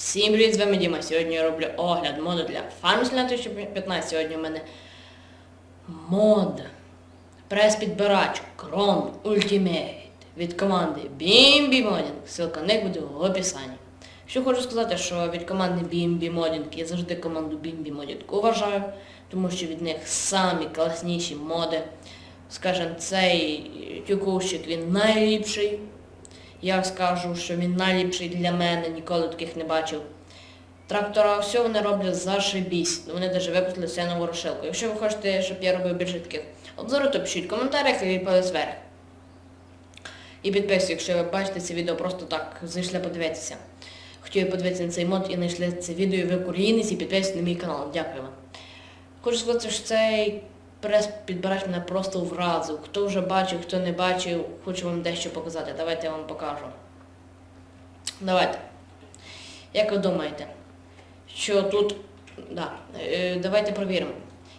Всім привіт, з вами Діма. Сьогодні я роблю огляд моду для Farm 2015. Сьогодні у мене мод. Прес-підбирач Chrome Ultimate від команди BMB Modding. Ссылка на них буде в описанні. Що хочу сказати, що від команди BMB Modding я завжди команду BMB Modding уважаю, тому що від них самі класніші моди. Скажем, цей тюкущик він найліпший. Я скажу, що він найліпший для мене, ніколи таких не бачив. Трактора все вони роблять зашибісь. Вони навіть випустили все нову розшилку. Якщо ви хочете, щоб я робив більше таких обзорів, то пишіть в коментарях і палець вверх. І підписуйтесь, якщо ви бачите це відео просто так, зайшли подивитися. Хотів подивитися на цей мод і знайшли це відео, і ви українець і підписуйтесь на мій канал. Дякую вам. Хочу сказати, що цей прес підбирач мене просто вразив. Хто вже бачив, хто не бачив, хочу вам дещо показати. Давайте я вам покажу. Давайте. Як ви думаєте, що тут... Да, е, давайте провіримо.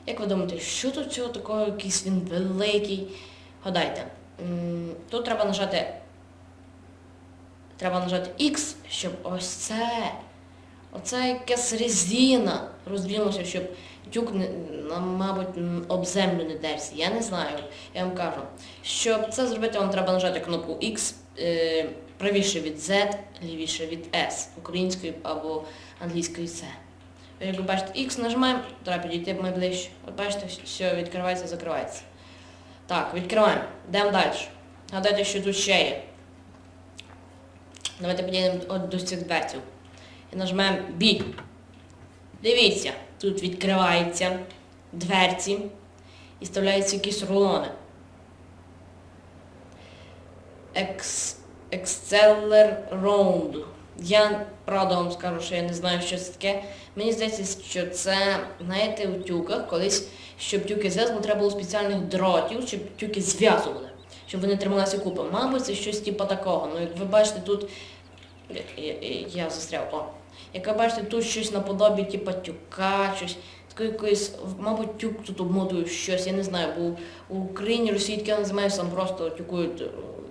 Як ви думаєте, що тут цього такого, якийсь він великий? Гадайте. Тут треба нажати. Треба нажати X, щоб ось це. Оце якась резина роздвинулася, щоб тюк, мабуть, об землю не дерся. Я не знаю, я вам кажу. Щоб це зробити, вам треба нажати кнопку X, е, правіше від Z, лівіше від S, українською або англійською C. Як ви бачите, X нажимаємо, треба підійти найближче. От бачите, все відкривається, закривається. Так, відкриваємо. Йдемо далі. Гадайте, що тут ще є. Давайте підійдемо до цих дверців. І нажмемо B. Дивіться, тут відкриваються дверці і вставляються якісь рулони. Ex- Exceller Round. Я правда вам скажу, що я не знаю, що це таке. Мені здається, що це, знаєте, у тюках колись, щоб тюки зв'язували, треба було спеціальних дротів, щоб тюки зв'язували, щоб вони трималися купи. Мабуть, це щось типу такого. Ну, як ви бачите, тут я, я, я застряв. О. Як ви бачите, тут щось наподобі, типу тюка, щось. Якоїсь, мабуть, тюк тут обмотують щось, я не знаю, бо у Україні Росії таке називають, там просто тюкують е,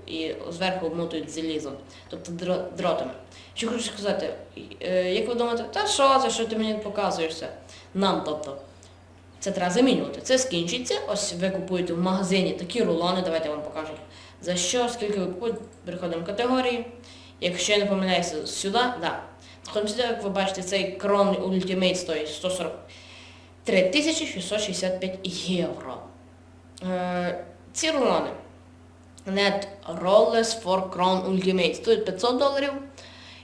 і зверху обмотують залізом, тобто дротами. Що хочу сказати, е, як ви думаєте, та що це, що ти мені показуєшся? Нам, тобто. Це треба замінювати. Це скінчиться. Ось ви купуєте в магазині такі рулони, давайте вам покажу. За що, скільки ви купуєте, переходимо в категорії. Якщо я не помиляюся, сюди, да. Сюди, як ви бачите, цей Chrome Ultimate стоїть 143 665 євро. Е, ці рулони Net Rollers for Crown Ultimate стоять 500 доларів.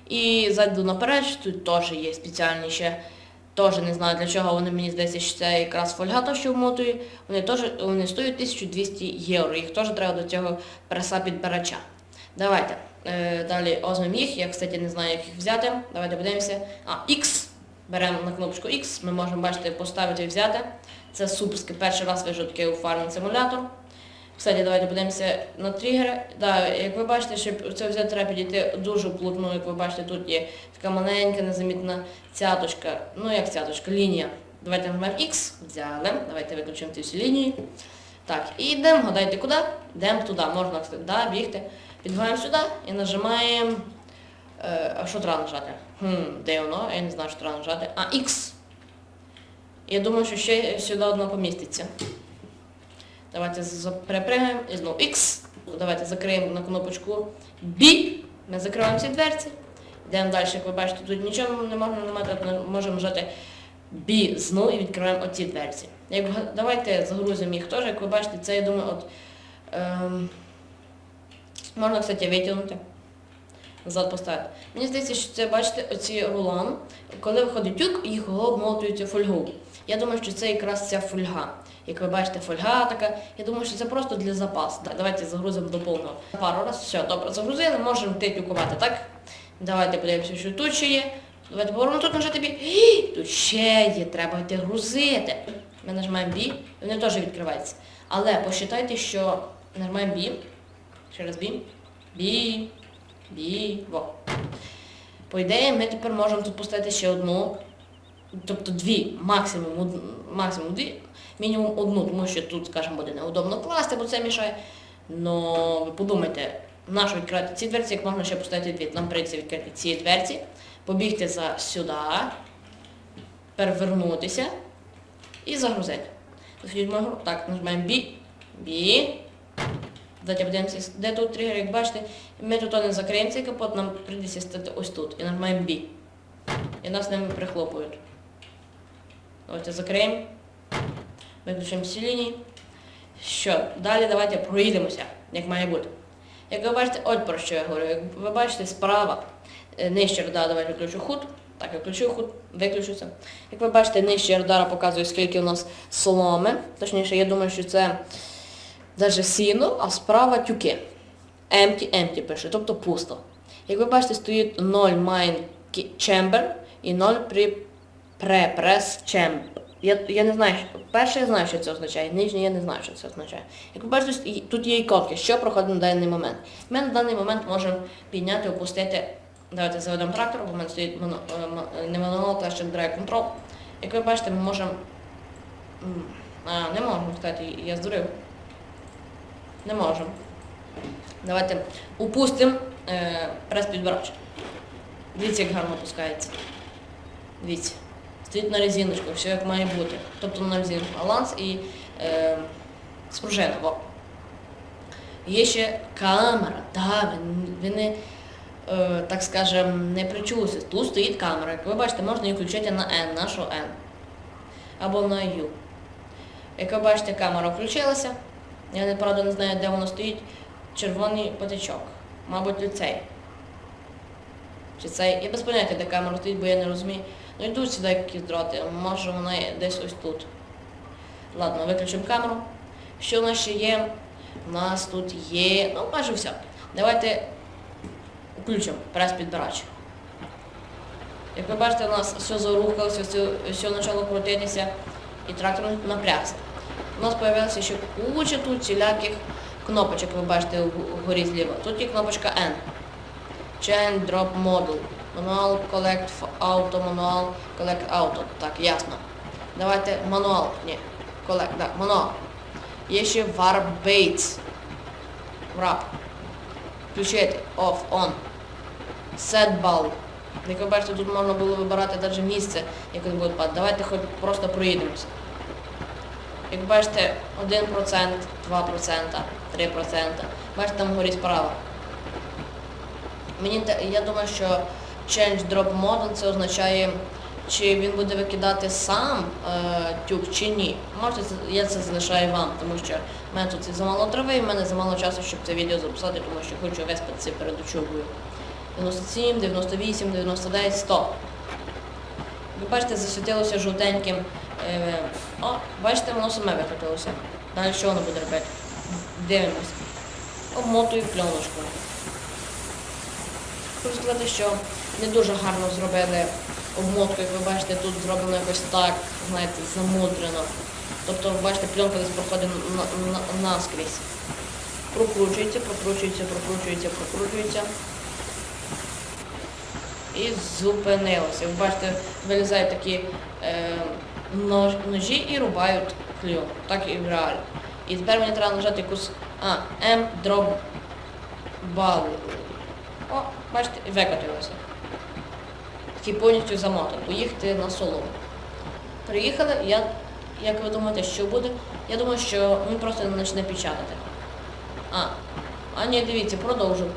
І зайду наперед, що тут теж є спеціальні ще. Теж не знаю для чого вони мені здається, що це якраз фольга, то, що вмотує. Вони теж вони стоять 1200 євро. Їх теж треба до цього преса підбирача. Давайте. Е, далі озмем їх. Я, кстати, не знаю, як їх взяти. Давайте подивимося. А, X. Беремо на кнопочку X. Ми можемо, бачите, поставити і взяти. Це суперський перший раз вижу таке у фармінг симулятор. Кстати, давайте подивимося на тригери. Да, як ви бачите, щоб це взяти, треба підійти дуже плотно, як ви бачите, тут є така маленька, незамітна цяточка. Ну як цяточка, лінія. Давайте нажмемо X, взяли. Давайте виключимо ці всі лінії. Так, і йдемо, гадайте куди? Йдемо туди, можна да, бігти. Підбігаємо сюди і нажимаємо. Е, а що треба нажати? Хм, де воно? Я не знаю, що треба нажати. А, X. Я думаю, що ще сюди одно поміститься. Давайте перепригаємо і знову X. Давайте закриємо на кнопочку B. Ми закриваємо ці дверці. Йдемо далі, як ви бачите, тут нічого не можна нажимати, ми можемо нажати B знову і відкриваємо оці дверці. Як, давайте загрузимо їх теж, як ви бачите, це я думаю, от ем, можна, кстати, витягнути. Назад поставити. Мені здається, що це, бачите, оці рулони. Коли виходить тюк, їх обмотують фольгу. Я думаю, що це якраз ця фольга. Як ви бачите, фольга така. Я думаю, що це просто для запасу. Давайте загрузимо до повного. Пару раз. Все, добре, загрузили, можемо йти тюкувати, так? Давайте подивимося, що тут ще є. Давайте повернемо тут нажати бі. Тут ще є, треба йти грузити. Ми нажимаємо бі, вони теж відкриваються. Але посчитайте, що нажимаємо бі. Ще раз бі. Бі. Бі. Во. По ідеї, ми тепер можемо тут поставити ще одну, тобто дві, максимум, од- максимум дві, мінімум одну, тому що тут, скажімо, буде неудобно класти, бо це мішає. Но ви подумайте, нащо відкривати ці дверці, як можна ще поставити дві. Нам прийдеться відкрити ці дверці, побігти за сюди, перевернутися і загрузити. Гру. Так, нажимаємо B. B. Подивимося, де тут тригер, як бачите, ми тут не закриємо цей капот, нам прийдеться стати ось тут. І нажимаємо B. І нас ними прихлопують. Давайте закриємо. Виключимо всі лінії. Що, далі давайте проїдемося, як має бути. Як ви бачите, от про що я говорю. Як ви бачите, справа е, нижче радара, давайте включу худ. Так, я включу худ, виключуся. Як ви бачите, нижче радара показує, скільки у нас соломи. Точніше, я думаю, що це навіть сіно, а справа тюки. Empty, empty пише, тобто пусто. Як ви бачите, стоїть 0 mine chamber і 0 при pre-press chamber. Я, я не знаю, що- перше я знаю, що це означає, нижнє я не знаю, що це означає. Як ви бачите, тут є іконки, що проходить на даний момент. Ми на даний момент можемо підняти, опустити, давайте заведемо трактор, бо в мене стоїть моно, е, е, не монолог, а ще драйв контрол. Як ви бачите, ми можемо... А, не можемо, кстати, я здурив. Не можемо. Давайте упустимо е, прес підбирач. Дивіться, як гарно опускається. Дивіться. Стоїть на резиночку, все як має бути. Тобто на резинку баланс і е, спружина. Во. Є ще камера. Так, ви не, е, так скажем, не причулися. Тут стоїть камера. Як ви бачите, можна її включити на N, нашу N. Або на U. Як ви бачите, камера включилася. Я правда не знаю, де воно стоїть. Червоний патичок. Мабуть, цей. Чи цей. Я без поняття, де камера стоїть, бо я не розумію. Ну йдуть сюди якісь дроти, може вона десь ось тут. Ладно, виключимо камеру. Що у нас ще є? У нас тут є. Ну, майже все. Давайте включимо прес-підбирач. Як ви бачите, у нас все зарухалося, все, все почало крутитися і трактор напрягся. У нас з'явилася ще куча тут всіляких кнопочок, ви бачите вгорі зліва. Тут є кнопочка N. Chain Drop Model. Manual Collect Auto, Manual Collect Auto. Так, ясно. Давайте мануал. Ні. Collect, так, мануал. Є ще Warp Baits. Wrap. Включити. Off, on. Set ball. Як ви бачите, тут можна було вибирати навіть місце, яке буде падати. Давайте хоч просто проїдемося. Як бачите, 1%, 2%, 3%. Бачите, там горить справа. Мені я думаю, що change drop model це означає, чи він буде викидати сам е, тюк чи ні. Можете я це залишаю вам, тому що в мене тут замало трави, і в мене замало часу, щоб це відео записати, тому що хочу виспатися перед учобою. 97, 98, 99, 100. Ви бачите, засвітилося жовтеньким. Е, о, бачите, воно саме викотилося. Далі що воно буде робити? Дивимося. Обмотую пленочку. Хочу сказати, що не дуже гарно зробили обмотку, як ви бачите, тут зроблено якось так, знаєте, замудрено. Тобто, бачите, пленка десь проходить на, на, наскрізь. Прокручується, прокручується, прокручується, прокручується. І зупинилося. Ви бачите, вилізають такі е, ножі і рубають кльон. Так і в реалі. І тепер мені треба нажати якусь... А, М дроб бал. О, бачите, викотилося. Такий повністю замотан. Поїхати на солому. Приїхали, я, як ви думаєте, що буде? Я думаю, що він просто не почне печатати. А, а ні, дивіться, продовжив.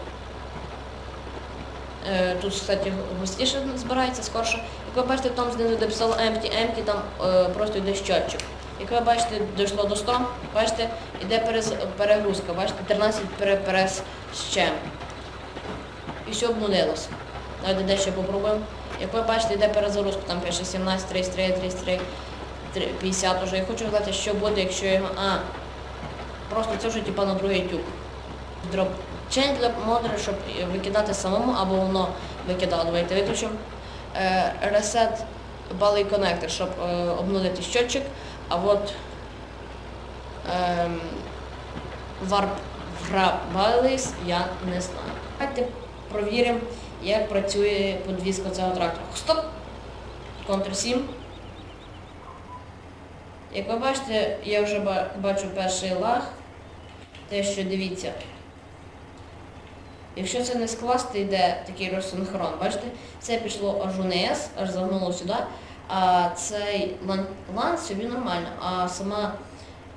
Е, Тут, кстати, густіше збирається скорше. Як ви бачите, там знизу де писало empty, empty, там е, просто йде щотчик. Як ви бачите, дійшло до 100, бачите, йде перегрузка, бачите, 13 пере- перес з чим. І все обнулилося. Давайте дещо попробуємо. Як ви бачите, йде перезагрузка, там пише 17, 33, 33, 50 уже. Я хочу знати, що буде, якщо його... А, просто це вже типа на другий тюк. Дроп. Чейн для модера, щоб викидати самому, або воно викидало. Давайте виключимо. Е, Reset Bally Connector, щоб е, обнулити щотчик. А от ем, Warp Ballis я не знаю. Давайте провіримо, як працює подвізка цього трактора. Стоп! Ctrl 7. Як ви бачите, я вже бачу перший лаг. Те, що дивіться. Якщо це не скласти, йде такий розсинхрон. Бачите, це пішло аж униз, аж загнуло сюди, а цей лан- собі нормально, а сама,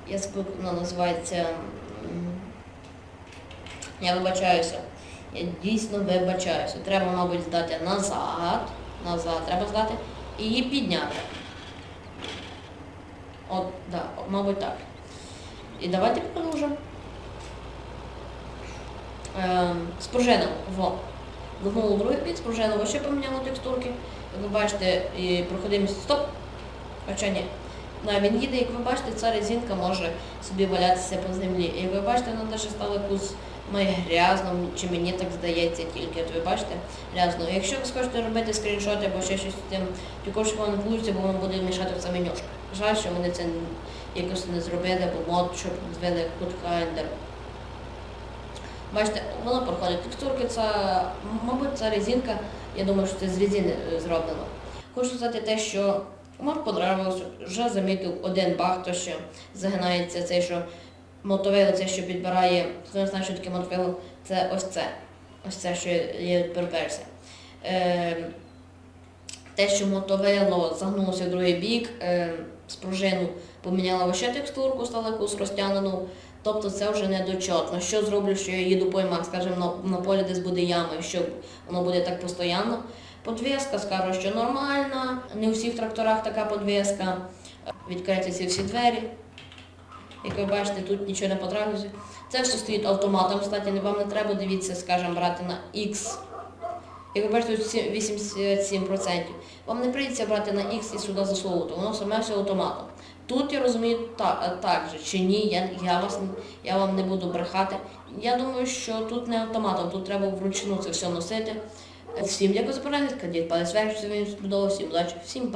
я забув, вона називається. Я вибачаюся. Я дійсно вибачаюся. Треба, мабуть, здати назад. Назад треба здати і її підняти. От, да, мабуть, так. І давайте продовжимо. Ем, пружином. Во. Вигнуло другий бік, з пружином ще поміняло текстурки. Як ви бачите, і проходимость стоп. Хоча ні. Да, він їде, як ви бачите, ця резинка може собі валятися по землі. І як ви бачите, вона навіть стала якусь має грязно, чи мені так здається тільки, от ви бачите, грязно. Якщо ви схочете робити скріншоти або ще щось з тим, також не вийде, бо воно буде мішати в самі ножки. Жаль, що вони це якось не зробили, бо мод, щоб звели куткайндер. Бачите, воно проходить текстурки, це, мабуть, ця резинка, я думаю, що це з резини е, зроблено. Хочу сказати те, що мені подобалося, вже замітив один баг, то що загинається цей, що мотовило, це, що підбирає, хто не знає, що таке мотовило, це ось це. Ось це, що є перверсія. Те, що мотовило загнулося в другий бік, е, з пружину поміняла вообще текстурку, стала якусь розтягнену. Тобто це вже недочетно. Що зроблю, що я їду по скажімо, на, на полі десь буде яма, що воно буде так постійно. Подвіска скажу, що нормальна, не у всіх тракторах така подвіска. Відкриті всі двері. Як ви бачите, тут нічого не потрапиться. Це все стоїть автоматом, кстати, вам не треба, дивіться, скажімо, брати на X. Як ви бачите, 87%. Вам не прийдеться брати на X і сюди засовувати, воно саме все автоматом. Тут я розумію так, так же, чи ні, я, я, вас, я вам не буду брехати. Я думаю, що тут не автоматом, тут треба вручну це все носити. Всім дякую за перегляд, кандидат палець вверх, що всім удачі, всім па.